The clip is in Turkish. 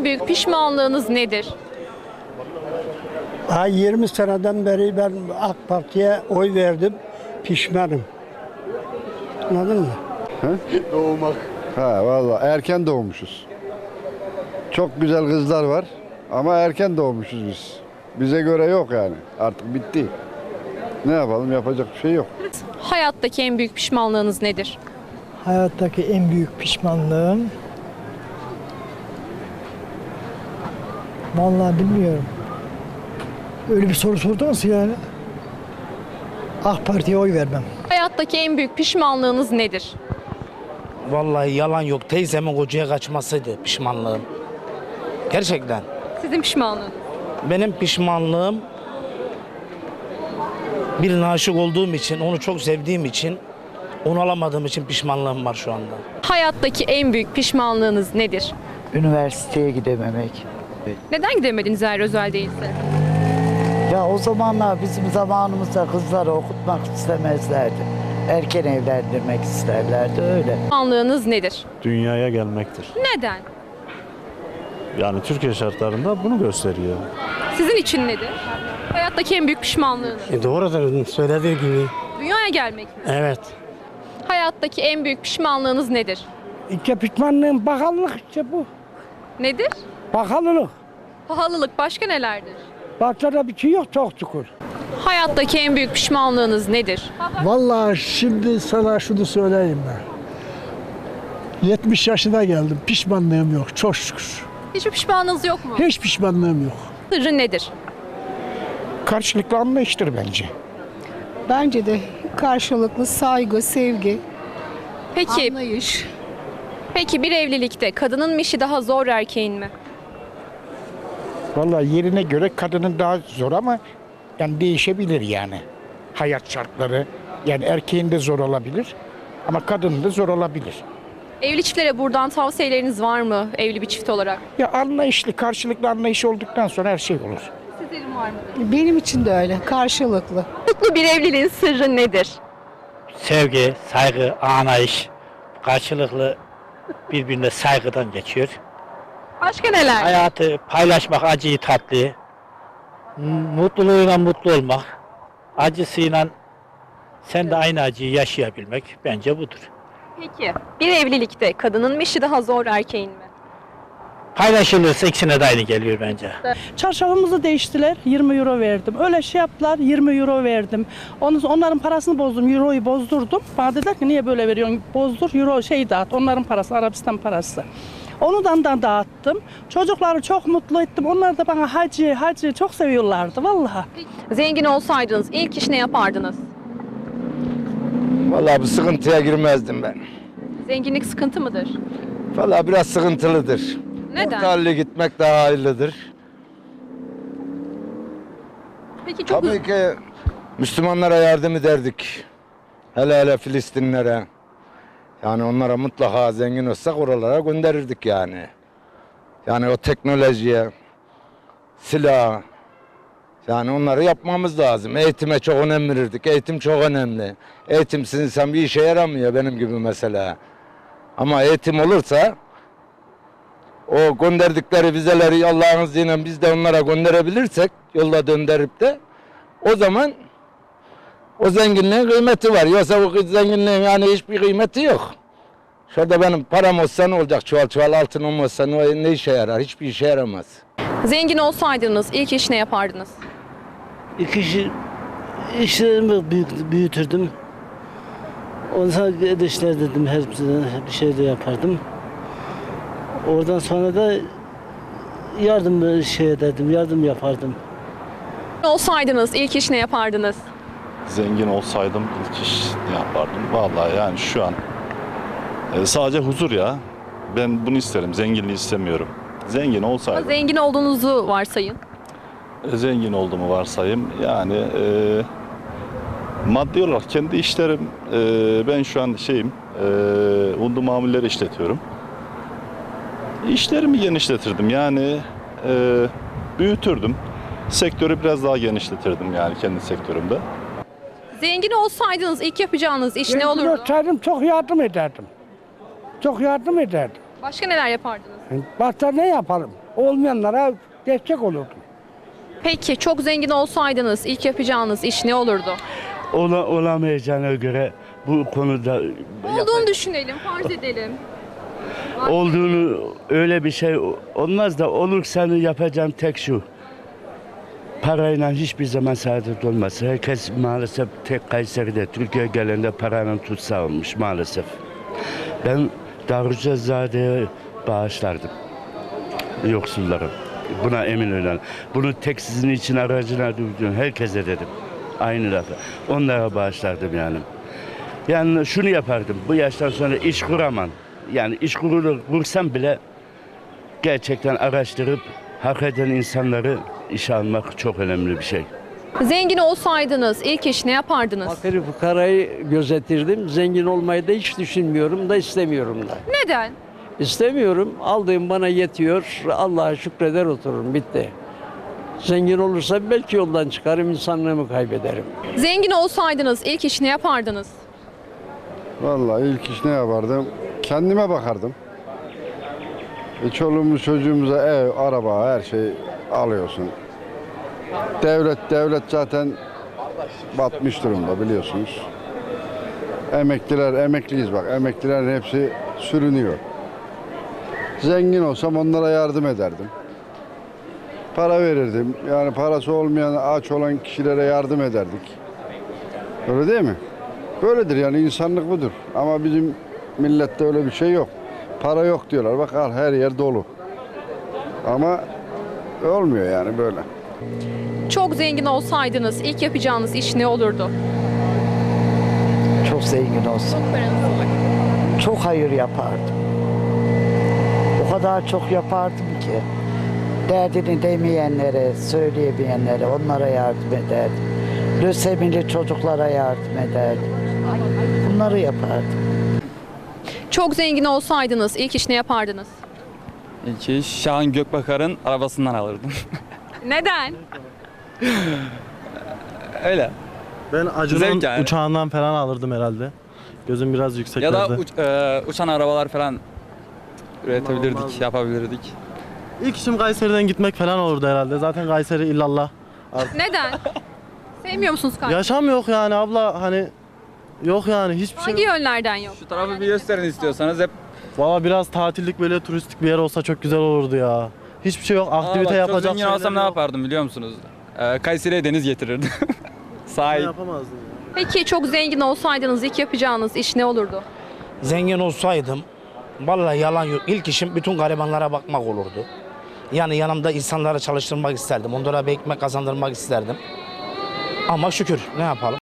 en büyük pişmanlığınız nedir? Ha 20 seneden beri ben AK Parti'ye oy verdim. Pişmanım. Anladın mı? Ha valla erken doğmuşuz. Çok güzel kızlar var ama erken doğmuşuz biz. Bize göre yok yani. Artık bitti. Ne yapalım yapacak bir şey yok. Hayattaki en büyük pişmanlığınız nedir? Hayattaki en büyük pişmanlığım Vallahi bilmiyorum. Öyle bir soru sordunuz yani. AK Parti'ye oy vermem. Hayattaki en büyük pişmanlığınız nedir? Vallahi yalan yok. Teyzemin kocaya kaçmasıydı pişmanlığım. Gerçekten. Sizin pişmanlığınız. Benim pişmanlığım birine aşık olduğum için, onu çok sevdiğim için, onu alamadığım için pişmanlığım var şu anda. Hayattaki en büyük pişmanlığınız nedir? üniversiteye gidememek. Neden gidemediniz eğer özel değilse? Ya o zamanlar bizim zamanımızda kızları okutmak istemezlerdi. Erken evlendirmek isterlerdi öyle. Pişmanlığınız nedir? dünyaya gelmektir. Neden? Yani Türkiye şartlarında bunu gösteriyor. Sizin için nedir? Hayattaki en büyük pişmanlığınız. E doğrudur söylediği gibi. Dünyaya gelmek mi? Evet. Hayattaki en büyük pişmanlığınız nedir? İki pişmanlığım bakalılık işte bu. Nedir? Bakalılık. Pahalılık başka nelerdir? Başka bir şey yok çok şükür. Hayattaki en büyük pişmanlığınız nedir? Vallahi şimdi sana şunu söyleyeyim ben. 70 yaşına geldim. Pişmanlığım yok. Çok şükür. Hiçbir pişmanlığınız yok mu? Hiç pişmanlığım yok. Sırrı nedir? Karşılıklı anlayıştır bence. Bence de karşılıklı saygı, sevgi, Peki, anlayış. peki bir evlilikte kadının mı işi daha zor erkeğin mi? Vallahi yerine göre kadının daha zor ama yani değişebilir yani. Hayat şartları yani erkeğin de zor olabilir ama kadının da zor olabilir. Evli çiftlere buradan tavsiyeleriniz var mı evli bir çift olarak? Ya anlayışlı, karşılıklı anlayış olduktan sonra her şey olur. Sizlerin var mıdır? Benim için de öyle, karşılıklı. Mutlu bir evliliğin sırrı nedir? sevgi, saygı, anlayış karşılıklı birbirine saygıdan geçiyor. Başka neler? Hayatı paylaşmak, acıyı tatlı, mutluluğuyla mutlu olmak, acısıyla sen de aynı acıyı yaşayabilmek bence budur. Peki, bir evlilikte kadının mı işi daha zor erkeğin mi? Paylaşılırsa ikisine de aynı geliyor bence. Çarşafımızı değiştiler. 20 euro verdim. Öyle şey yaptılar. 20 euro verdim. Onu, onların parasını bozdum. Euroyu bozdurdum. Bana dediler ki niye böyle veriyorsun? Bozdur. Euro şey dağıt. Onların parası. Arabistan parası. Onu da da dağıttım. Çocukları çok mutlu ettim. Onlar da bana hacı hacı çok seviyorlardı vallahi. Zengin olsaydınız ilk iş ne yapardınız? Vallahi bu sıkıntıya girmezdim ben. Zenginlik sıkıntı mıdır? Vallahi biraz sıkıntılıdır. Neden? Orta halli gitmek daha hayırlıdır. Peki çok Tabii ki Müslümanlara yardım ederdik. Hele hele Filistinlere. Yani onlara mutlaka zengin olsak oralara gönderirdik yani. Yani o teknolojiye, silah, yani onları yapmamız lazım. Eğitime çok önem verirdik. Eğitim çok önemli. Eğitimsiz insan bir işe yaramıyor benim gibi mesela. Ama eğitim olursa o gönderdikleri vizeleri Allah'ın izniyle biz de onlara gönderebilirsek yolda döndürüp de o zaman o zenginliğin kıymeti var. Yoksa bu zenginliğin yani hiçbir kıymeti yok. Şurada benim param olsa ne olacak? Çuval çuval altın olmazsa ne, ne işe yarar? Hiçbir işe yaramaz. Zengin olsaydınız ilk iş ne yapardınız? İki işi, işlerimi büyük, büyütürdüm. Ondan sonra işler dedim hepsini bir şey de yapardım. Oradan sonra da yardım şey ederdim, yardım yapardım. Olsaydınız ilk iş ne yapardınız? Zengin olsaydım ilk iş ne yapardım? Vallahi yani şu an e, sadece huzur ya. Ben bunu isterim. Zenginliği istemiyorum. Zengin Ama olsaydım, zengin olduğunuzu varsayın. e, zengin olduğumu varsayayım. Yani e, maddi olarak kendi işlerim, e, ben şu an şeyim, e, unlu mamulleri işletiyorum. İşlerimi genişletirdim. Yani e, büyütürdüm. Sektörü biraz daha genişletirdim yani kendi sektörümde. Zengin olsaydınız ilk yapacağınız iş ne olurdu? Olsaydım çok yardım ederdim. Çok yardım ederdim. Başka neler yapardınız? Başta ne yaparım? Olmayanlara destek olurdum. Peki çok zengin olsaydınız ilk yapacağınız iş ne olurdu? Ola, olamayacağına göre bu konuda Olduğunu düşünelim, farz edelim. olduğunu öyle bir şey olmaz da olursa yapacağım tek şu. Parayla hiçbir zaman saadet olmaz. Herkes maalesef tek Kayseri'de, Türkiye gelende paranın tutsağı olmuş maalesef. Ben Darücazade'ye bağışlardım. Yoksullara. Buna emin olun. Bunu tek sizin için aracına duydum. Herkese dedim. Aynı lafı. Onlara bağışlardım yani. Yani şunu yapardım. Bu yaştan sonra iş kuramam. Yani iş kurulur, kursam bile gerçekten araştırıp hak eden insanları işe almak çok önemli bir şey. Zengin olsaydınız ilk iş ne yapardınız? Fakiri fukarayı gözetirdim. Zengin olmayı da hiç düşünmüyorum da istemiyorum da. Neden? İstemiyorum. Aldığım bana yetiyor. Allah'a şükreder otururum. Bitti. Zengin olursa belki yoldan çıkarım, insanlığımı kaybederim. Zengin olsaydınız ilk iş ne yapardınız? Vallahi ilk iş ne yapardım? Kendime bakardım. E, çoluğumuz çocuğumuza ev, araba, her şey alıyorsun. Devlet devlet zaten batmış durumda biliyorsunuz. Emekliler, emekliyiz bak. Emeklilerin hepsi sürünüyor. Zengin olsam onlara yardım ederdim. Para verirdim. Yani parası olmayan, aç olan kişilere yardım ederdik. Öyle değil mi? Böyledir yani insanlık budur. Ama bizim millette öyle bir şey yok. Para yok diyorlar. Bak her yer dolu. Ama olmuyor yani böyle. Çok zengin olsaydınız ilk yapacağınız iş ne olurdu? Çok zengin olsun. Çok paranız var. Çok hayır yapardım. O kadar çok yapardım ki. Derdini demeyenlere, söyleyemeyenlere onlara yardım ederdim. Lösemili çocuklara yardım ederdim. Bunları yapardım. Çok zengin olsaydınız ilk iş ne yapardınız? İlk iş Şahan Gökbakar'ın arabasından alırdım. Neden? Öyle. Ben Acun'un Zevk yani. uçağından falan alırdım herhalde. Gözüm biraz Ya yükseklerde. da uç- e, uçan arabalar falan üretebilirdik, yapabilirdik. İlk işim Kayseri'den gitmek falan olurdu herhalde. Zaten Kayseri illallah. Neden? Sevmiyor musunuz Kayseri? Yaşam yok yani abla hani yok yani hiçbir şey Hangi yönlerden yok? Şu tarafı bir gösterin istiyorsanız hep Valla biraz tatillik böyle turistik bir yer olsa çok güzel olurdu ya. Hiçbir şey yok. Aa, Aktivite bak, çok yapacak zengin şeyler olsam ne yok. yapardım biliyor musunuz? E, Kayseri'ye deniz getirirdim. Ne Sahil. yapamazdım ya. Peki çok zengin olsaydınız ilk yapacağınız iş ne olurdu? Zengin olsaydım vallahi yalan yok. İlk işim bütün garibanlara bakmak olurdu. Yani yanımda insanları çalıştırmak isterdim. Onlara bir ekmek kazandırmak isterdim. Ama şükür ne yapalım?